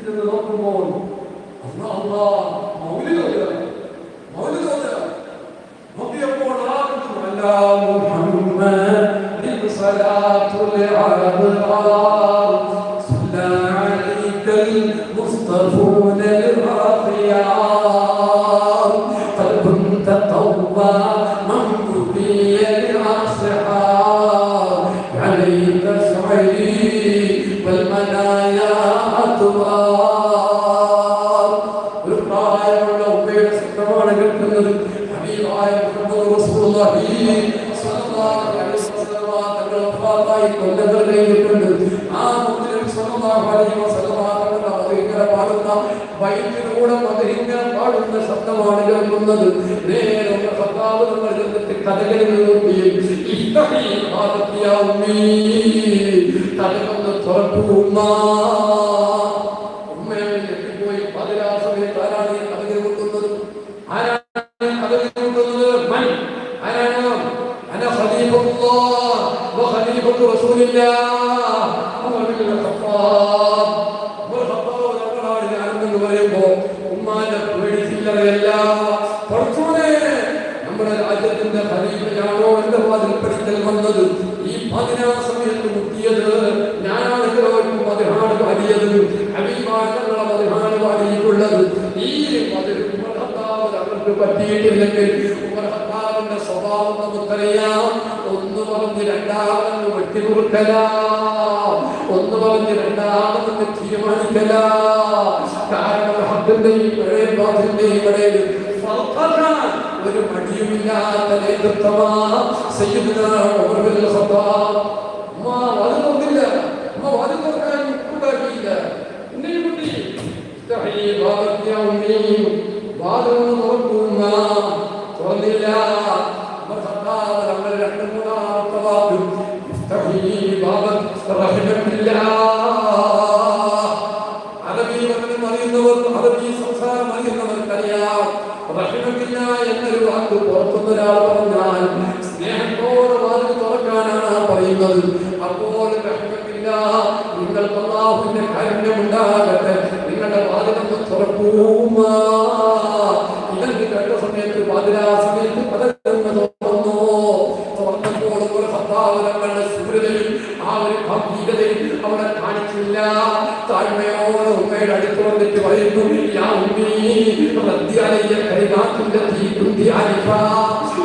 Gidin Rabbim oğlum. Allah Allah. അത് ഇങ്ങനെ പാടുന്ന വൈദ്യുതിലൂടെ അത് ഇങ്ങനെ പാടുന്ന ശബ്ദമാണ് നേരെ നമ്മൾ ചെന്നിട്ട് കഥകളിൽ ഉമ്മീ തുറക്കൂ ഉമ്മ ഉമ്മയെ ഞെട്ടിപ്പോയി പതിനാ സമയത്ത് ആരാണ് ഈ കഥകൾ കൊണ്ടുവന്നത്? ആരാണ് കഥകൾ കൊണ്ടുവന്നത് മൻ. ആരാണ്? അന ഖലീഫത്തുല്ലാഹ് വ ഖലീഫത്തു റസൂലില്ലാഹ് ഉമർ ബിൻ ഖത്താബ്. വന്നത് ഈ പതിനാ സമയത്ത് ഞാനാണ് ഞാനാണെങ്കിലോ പതിനാട് പാടിയത് അഭിമാനങ്ങളെ പതിനാട് പാടിയിട്ടുള്ളത്. ഈ ഖത്താബ് അവർക്ക് പറ്റിയിട്ടില്ലെങ്കിൽ ഉമർ ഖത്താബിന്റെ സ്വഭാവം നമുക്കറിയാം. ഒന്ന് പറഞ്ഞ് രണ്ടാമതെന്ന് വെട്ടിമുറുക്കല ഒന്ന് പറഞ്ഞ് രണ്ടാമതെന്ന് തീരുമാനിക്കല കാരണം ഹബ്ബിന്റെയും പഴയ ബാധിന്റെയും ഇടയിൽ ഫർഖാൻ ഒരു മടിയുമില്ലാത്ത നേതൃത്വമാ സയ്യിദുനാ ഉമർ ബിൻ ഖത്താബ് ഉമ്മ വാതിൽ തുറന്നില്ല ഉമ്മ വാതിൽ തുറക്കാൻ ഉണ്ടാക്കിയില്ല ഉണ്ണി കുട്ടി ഇസ്തഹി ബാബത്ത് യാ ഉമ്മി വാതിൽ ഒന്ന് തുറക്കൂ ഉമ്മ തുറന്നില്ല ഉമർ ഖത്താബ് തങ്ങൾ രണ്ട് മൂന്നാമത്തെ വാക്ക് ഇസ്തഹി ബാബത്ത് റഹിമത്തില്ലാ അറബി പഠനം അറിയുന്നവർ അറബി സംസാരം അറിയുന്നവർക്കറിയാം റഹിമത്തില്ല എന്നൊരു വാക്ക് പുറത്തുനിന്ന് ഒരാൾ പറഞ്ഞാൽ സ്നേഹത്തോട് വാക്ക് തുറക്കാനാണ് പറയുന്നത്. അപ്പോൾ റഹിമത്തില്ല നിങ്ങൾക്ക് അള്ളാഹുവിന്റെ കാരുണ്യമുണ്ടാകട്ടെ. നിങ്ങളുടെ വാതിലൊന്ന് തുറക്കൂമ. ഇതെന്ന് കണ്ട സമയത്ത് വാതിലാ സമയത്ത് പലരും തുറന്നു തുറന്നപ്പോൾ ഒരു ഒരു ഭൗതികതയും അവിടെ കാണിച്ചില്ല. താഴ്മയോടെ ഉമ്മയുടെ അടുത്ത് വന്നിട്ട് പറയുന്നു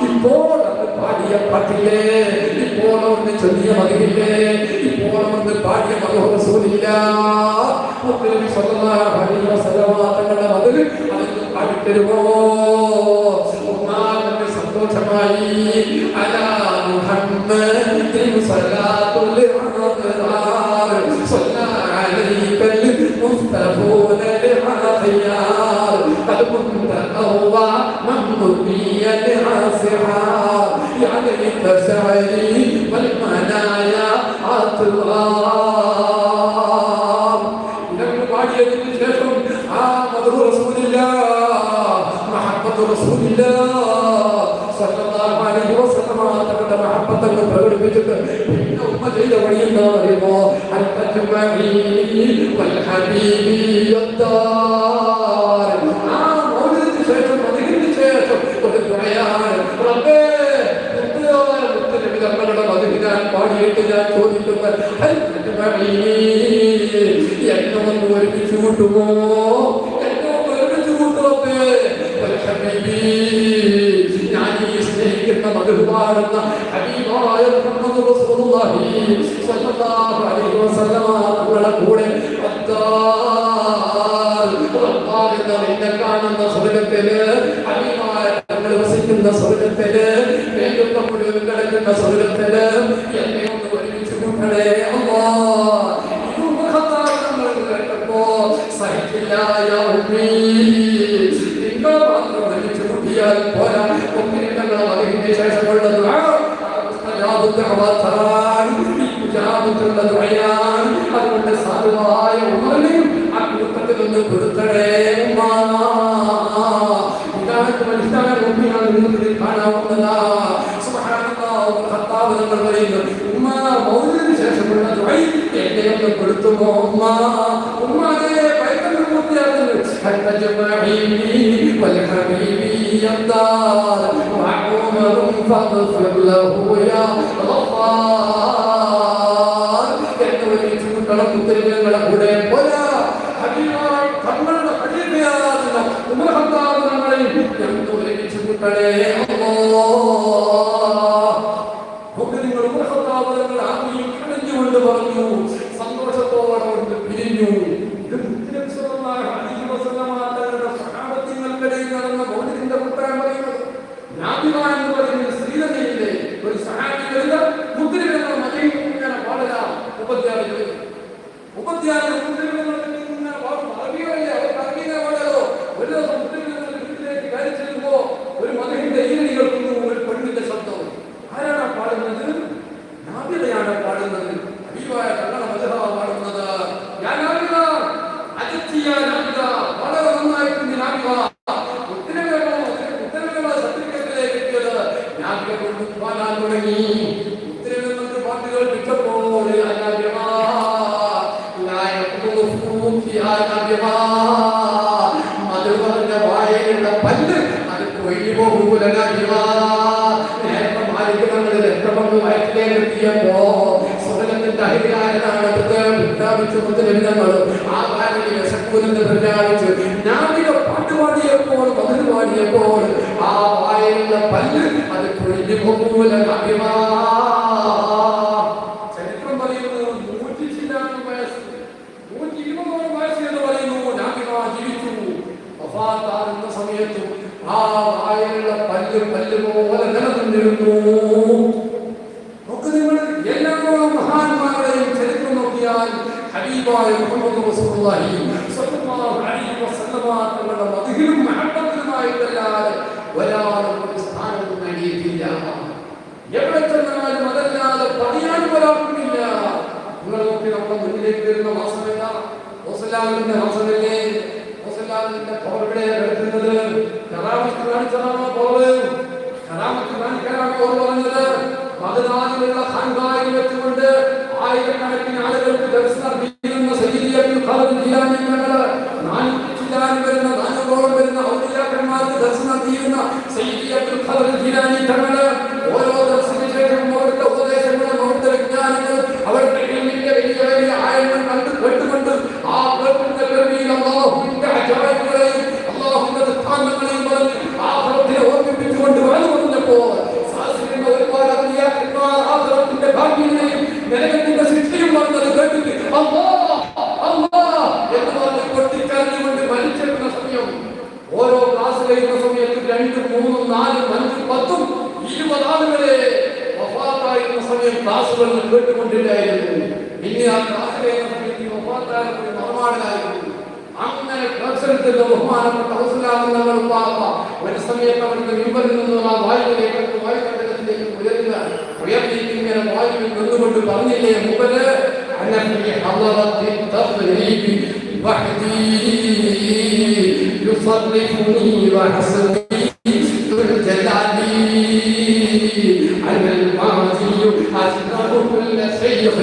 ഇപ്പോൾ അന്ന് പാടിയ പാട്ടില്ലേ? ഇപ്പോൾ ഒന്ന് ചൊല്ലിയ മതിയില്ലേ ഇപ്പോൾ ഒന്ന് പാടിയ വസല്ലമ തങ്ങളുടെ മതിൽ അതൊന്ന് പാടിത്തരുമോ ഉമ്മാന്റെ وسمعين على محمد صلاة الأبرار صلى عليك المصطفون للأخيار قد كنت أوى ممنويا للأسحار عليك سعي والمنايا عطرار മഹബത്തങ്ങൾ പ്രകടിപ്പിച്ചിട്ട് പിന്നെ ഉമ്മ ചെയ്ത വഴി എന്താ അറിയുമോ ആ മൗലിദിന് ശേഷം മദിഹിന് ശേഷം ഒരു ദുആയാണ് റബ്ബേ തങ്ങളുടെ മദിഹ് ഞാൻ പാടിയിട്ട് ഞാൻ ചോദിക്കുന്നത് എന്നെ ഒന്ന് ഒരുമിച്ച് കൂട്ടുമോ? എന്നെ ഒന്ന് ഒരുമിച്ച് കൂട്ടുമേ ഞാൻ ഈ സ്നേഹിക്കുന്ന മധു ഹബീബായ മുഹമ്മദ് റസൂലുള്ളാഹി അലൈഹി വസല്ലമ തങ്ങളുടെ കൂടെ നിന്നെ കാണുന്ന സ്വർഗത്തിൽ തങ്ങൾ വസിക്കുന്ന സ്വർഗത്തിൽ മേലുള്ള മുഴുവൻ കിടക്കുന്ന സ്വർഗത്തിൽ എന്നെ ഒന്ന് ഒരുമിച്ച് കൂട്ടണേ അല്ലാഹ് സഹിക്കില്ല യാ ഉമ്മീ നിങ്ങൾ മാത്രം ഒരുമിച്ച് അതുകൊണ്ട് സാധുവായ ഉമ്മനെയും ആ കൂട്ടത്തിൽ ഒന്ന് കൊടുത്തടേ ഉമ്മ ഇതാണ് മനുഷ്യനായ ഉമ്മയാണ് നിങ്ങൾക്ക് കാണാവുന്നതാ സുബ്ഹാനല്ലാഹ് ഖത്താബ് നമ്മൾ പറയുന്നു ഉമ്മ മൗലിദിന് ശേഷമുള്ള ദുആ എന്നെ ഒന്ന് കൊടുത്തുമോ ഉമ്മ ഉമ്മ അതേ ഭയങ്കര أجمعين والحبيب يمدار وعمر فاغفر له يا ചുമക്കണം ഉത്തരവുകളെ കൂടെ പോരാ. തങ്ങളുടെ ഹബീബിയാകുന്ന ഉമർ ഖത്താബ് വയറ്റിലേക്കെത്തിയപ്പോ സ്വർഗത്തിന്റെ അധികാരനാണ് പ്രഖ്യാപിച്ചു മുദ്രവിധങ്ങൾ ആ കാര്യം വിശക്കൂലെന്ന് പ്രഖ്യാപിച്ച് പാട്ടുപാടിയപ്പോൾ മധുര പാടിയപ്പോൾ ആ വായയുടെ പല്ല് അത് കൊഴിഞ്ഞു പോകൂല ചരിത്രം പറയുന്നത് നൂറ്റി ചില്ലാനും വയസ്സ് നൂറ്റി ഇരുപതോളം എന്ന് പറയുന്നു. നാമിക ജീവിച്ചു. വഫാത്താകുന്ന സമയത്തും ആ വായലുള്ള പല്ല് പല്ല് പോലെ നിലനിന്നിരുന്നു നോക്ക് നിങ്ങൾ എല്ലാ മഹാന്മാരുടെയും ചരിത്രം നോക്കിയാൽ ഹബീബായ മുഹമ്മദ് റസൂലുള്ളാഹി സ്വല്ലല്ലാഹു അലൈഹി വസല്ലമ തങ്ങളുടെ മദ്ഹിലും മഹബത്തിലുമായിട്ടല്ലാതെ ഒരാളും ഒരു സ്ഥാനവും നേടിയിട്ടില്ല എവിടെ ചെന്നാലും അതല്ലാതെ പറയാൻ ഒരാൾക്കുമില്ല. നിങ്ങൾ നോക്കി നമ്മുടെ മുന്നിലേക്ക് വരുന്ന മാസം ഏതാ ഓസലാമിന്റെ മാസമല്ലേ ഓസലാമിന്റെ പവറുകളെ എടുക്കുന്നത് കറാമത്ത് കാണിച്ചതാണോ പവറ് കറാമത്ത് കാണിക്കാനാണ് പവർ പറഞ്ഞത്? പതിനാലിലുള്ള ഖാൻഗായിൽ വെച്ചുകൊണ്ട് ആയിരക്കണക്കിന് ആളുകൾക്ക് ദർശനം നൽകിയിരുന്ന അബ്ദുൽ ഖാദിർ ജീലാനി തങ്ങൾ നാനൂറ്റി ചില്ലാൻ വരുന്ന നാനൂറോളം ബഹുമാനപ്പെട്ട ഹൗസിലാകുന്നവർ പാപ്പ ഒരു സമയത്ത് അവരുടെ മിമ്പറിൽ നിന്നും ആ വായുവിലേക്ക് വായുകണ്ടത്തിലേക്ക് ഉയരുക ഉയർത്തിയിട്ട് ഇങ്ങനെ വായുവിൽ നിന്നുകൊണ്ട് പറഞ്ഞില്ലേ മുമ്പല് അന്നഫി ഹളറത്തി തഫ്രീബി വഹദി യുസറിഫുനി വഹസബി ذو الجلال أنا الماضي أسمع كل شيخ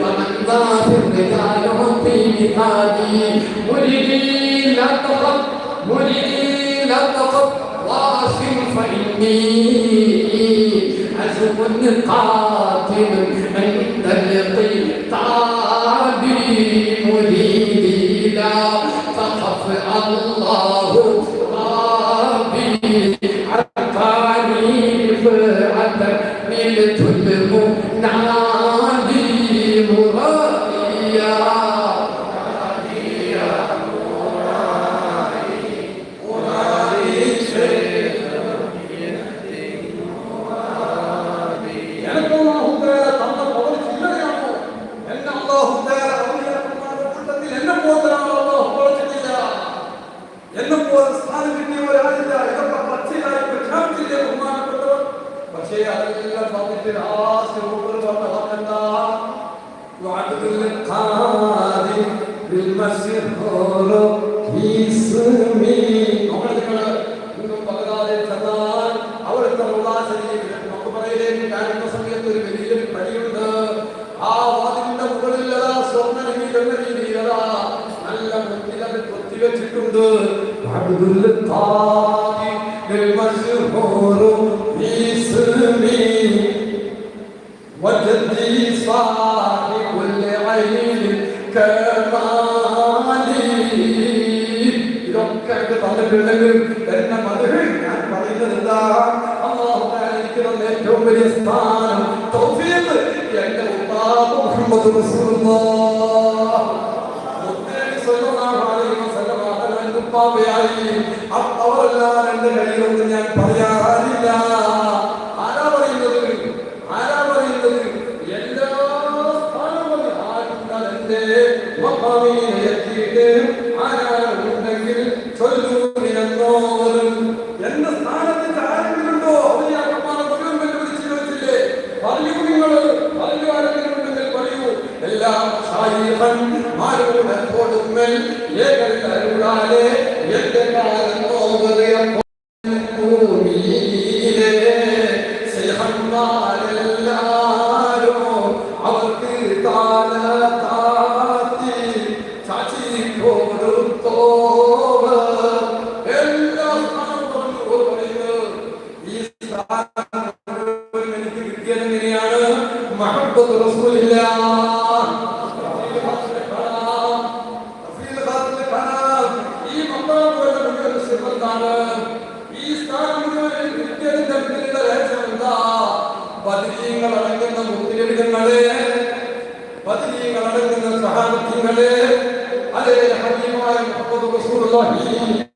ومن ذا في الرجال ربي مثالي مريدي لا تخف مريدي لا واصل فإني عزم قاتل عند القتال مريدي لا تخف الله. بالطاعة المشهور باسمي وجدي صاحب كل عين كمالي ഇതൊക്കെ എന്റെ തലക്കിടലും എന്നെ മതിൽ ഞാൻ പറയുന്നത് എന്താ? എനിക്ക് തന്ന ഏറ്റവും വലിയ സ്ഥാനം എന്റെ ഉപ്പാ മുഹമ്മദ് അപ്പാവയായി അപ്പവരെല്ലാം எல்லாம் சாயிகன் மாறுவன் அன்போடும் மேல் ஏகன் அருளாலே எந்தெல்லாம் போவதையம் Thank you. പതിനീയങ്ങളടങ്ങുന്ന മുത്തിരികളെ പതിനീയങ്ങളടങ്ങുന്ന സഹാബത്തിങ്ങളെ അതേ ഹബീബായ മുഹമ്മദ് റസൂലുള്ളാഹി